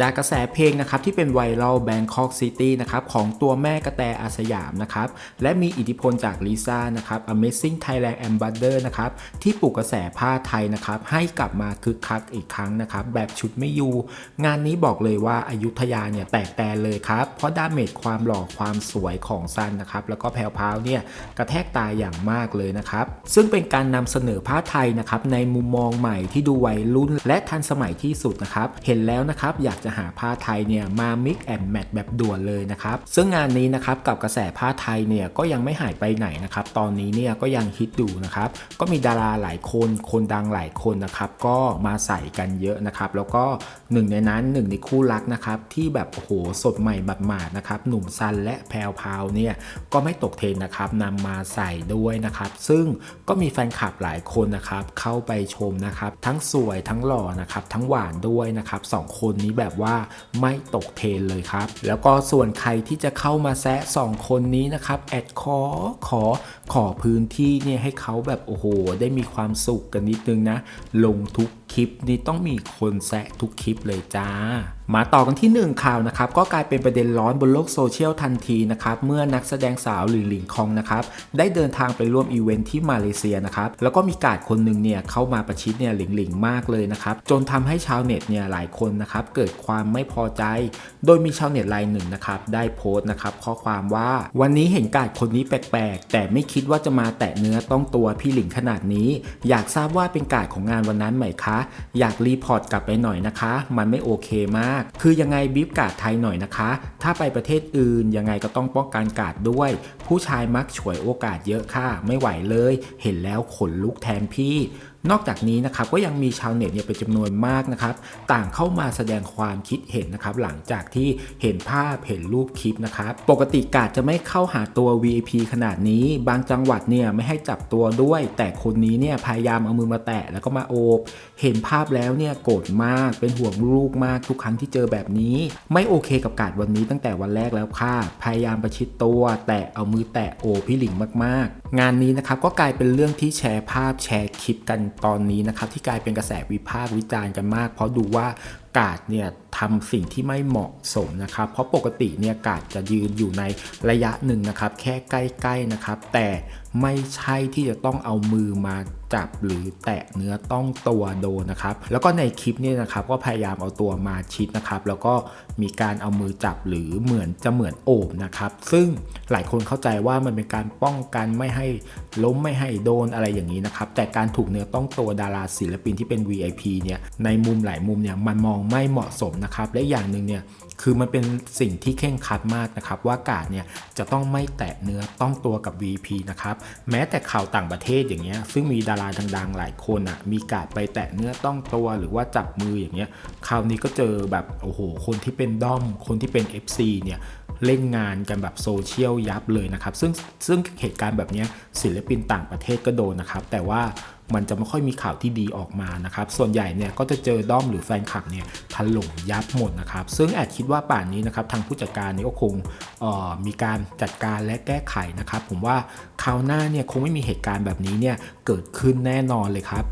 จากกระแสเพลงนะครับที่เป็นไวรัลแบงคอกซิตี้นะครับของตัวแม่กระแตอาสยามนะครับและมีอิทธิพลจากลิซ่านะครับ Amazing Thailand Ambassador นะครับที่ปลุกกระแสผ้าไทยนะครับให้กลับมาคึกคักอีกครั้งนะครับแบบชุดไม่อยู่ งานนี้บอกเลยว่าอายุทยาเนี่ยแตกแตนเลยครับ เพราะดาเมจความหล่อความสวยของซันนะครับแล้วก็แพรวพาวเนี่ยกระแทกตายอย่างมากเลยนะครับซึ่งเป็นการนำเสนอผ้าไทยนะครับในมุมมองใหม่ที่ดูวัยรุ่น และทันสมัยที่สุดนะครับเห็นแล้วนะครับอยากจะหาผ้าไทยเนี่ยมา mix and match แบบด่วนเลยนะครับ ซึ่งงานนี้นะครับกับกระแสผ้าไทยเนี่ยก็ยังไม่หายไปไหนนะครับ ตอนนี้เนี่ยก็ยังฮิตอยู่นะครับ ก็มีดาราหลายคน คนดังหลายคนนะครับ ก็มาใส่กันเยอะนะครับ แล้วก็หนึ่งในนั้นหนึ่งในคู่รักนะครับที่แบบโอ้โหสดใหม่หมาดๆนะครับหนุ่มซันและแพรวพาวเนี่ยก็ไม่ตกเทรนนะครับนำมาใส่ด้วยนะครับ ซึ่งก็มีแฟนคลับหลายคนนะครับเข้าไปชมนะครับ ทั้งสวยทั้งหล่อนะครับ ทั้งหวานด้วยนะครับสองคนนี้แบบว่าไม่ตกเทรนเลยครับ แล้วก็ส่วนใครที่จะเข้ามาแซะสองคนนี้นะครับแอดขอขอขอพื้นที่เนี่ยให้เขาแบบโอ้โห ได้มีความสุขกันนิดนึงนะ ลงทุกคลิปนี่ต้องมีคนแซะทุกคลิปเลยจ้า มาต่อกันที่หนึ่งข่าวนะครับ ก็กลายเป็นประเด็นร้อนบนโลกโซเชียลทันทีนะครับ เมื่อนักแสดงสาวหลิงหลิงคองนะครับ ได้เดินทางไปร่วมอีเวนท์ที่มาเลเซียนะครับ แล้วก็มีกาดคนหนึ่งเนี่ยเข้ามาประชิดเนี่ยหลิงหลิงมากเลยนะครับ จนทำให้ชาวเน็ตเนี่ยหลายคนนะครับ เกิดความไม่พอใจ โดยมีชาวเน็ตรายหนึ่งนะครับ ได้โพสต์นะครับข้อความว่าวันนี้เห็นกาดคนนี้แปลกๆ แต่ไม่คิดว่าจะมาแตะเนื้อต้องตัวพี่หลิงขนาดนี้ อยากทราบว่าเป็นกาดของงานวันนั้นไหมคะอยากรีพอร์ตกลับไปหน่อยนะคะ มันไม่โอเคมาก คือยังไงบีบกาดไทยหน่อยนะคะ ถ้าไปประเทศอื่นยังไงก็ต้องป้องกันกาดด้วย ผู้ชายมักฉวยโอกาสเยอะค่ะ ไม่ไหวเลย เห็นแล้วขนลุกแทนพี่ นอกจากนี้นะครับก็ยังมีชาวเน็ตเนี่ยเป็นจำนวนมากนะครับ ต่างเข้ามาแสดงความคิดเห็นนะครับ หลังจากที่เห็นภาพเห็นรูปคลิปนะครับ ปกติกาดจะไม่เข้าหาตัว VIP ขนาดนี้ บางจังหวัดเนี่ยไม่ให้จับตัวด้วย แต่คนนี้เนี่ยพยายามเอามือมาแตะแล้วก็มาโอบ เห็นภาพแล้วเนี่ยโกรธมากเป็นห่วงลูกมากทุกครั้งที่เจอแบบนี้ ไม่โอเคกับกาดวันนี้ตั้งแต่วันแรกแล้วค่ะพยายามประชิดตัว แต่เอามือแตะโอบพี่หลิงมากๆ งานนี้นะครับก็กลายเป็นเรื่องที่แชร์ภาพแชร์คลิปกันตอนนี้นะครับที่กลายเป็นกระแสวิพากษ์วิจารณ์กันมาก เพราะดูว่า กาดเนี่ยทำสิ่งที่ไม่เหมาะสมนะครับ เพราะปกติเนี่ยกาดจะยืนอยู่ในระยะหนึ่งนะครับ แค่ใกล้ๆนะครับ แต่ไม่ใช่ที่จะต้องเอามือมาจับหรือแตะเนื้อต้องตัวโดนนะครับ แล้วก็ในคลิปนี้นะครับก็พยายามเอาตัวมาชิดนะครับ แล้วก็มีการเอามือจับหรือเหมือนจะเหมือนโอบนะครับ ซึ่งหลายคนเข้าใจว่ามันเป็นการป้องกันไม่ให้ล้มไม่ให้โดนอะไรอย่างนี้นะครับ แต่การถูกเนื้อต้องตัวดาราศิลปินที่เป็น VIP เนี่ยในมุมหลายมุมเนี่ยมันมองไม่เหมาะสมนะครับ และอย่างหนึ่งเนี่ยคือมันเป็นสิ่งที่เข่งคัดมากนะครับ ว่ากาดเนี่ยจะต้องไม่แตะเนื้อต้องตัวกับ VP นะครับแม้แต่ข่าวต่างประเทศอย่างเงี้ยซึ่งมีดาราดังๆ หลายคนอะมีกาดไปแตะเนื้อต้องตัวหรือว่าจับมืออย่างเงี้ยคราวนี้ก็เจอแบบโอ้โหคนที่เป็นด้อม คนที่เป็น FC เนี่ย เล่นงานกันแบบโซเชียลยับเลยนะครับ ซึ่งซึ่งเหตุการณ์แบบนี้ศิลปินต่างประเทศก็โดนนะครับ แต่ว่ามันจะไม่ค่อยมีข่าวที่ดีออกมานะครับ ส่วนใหญ่เนี่ยก็จะเจอด้อมหรือแฟนคลับเนี่ยถล่มยับหมดนะครับ ซึ่งแอดคิดว่าป่านนี้นะครับทางผู้จัดการเนี่ยก็คงมีการจัดการและแก้ไขนะครับ ผมว่าคราวหน้าเนี่ยคงไม่มีเหตุการณ์แบบนี้เนี่ยเกิดขึ้นแน่นอนเลยครับ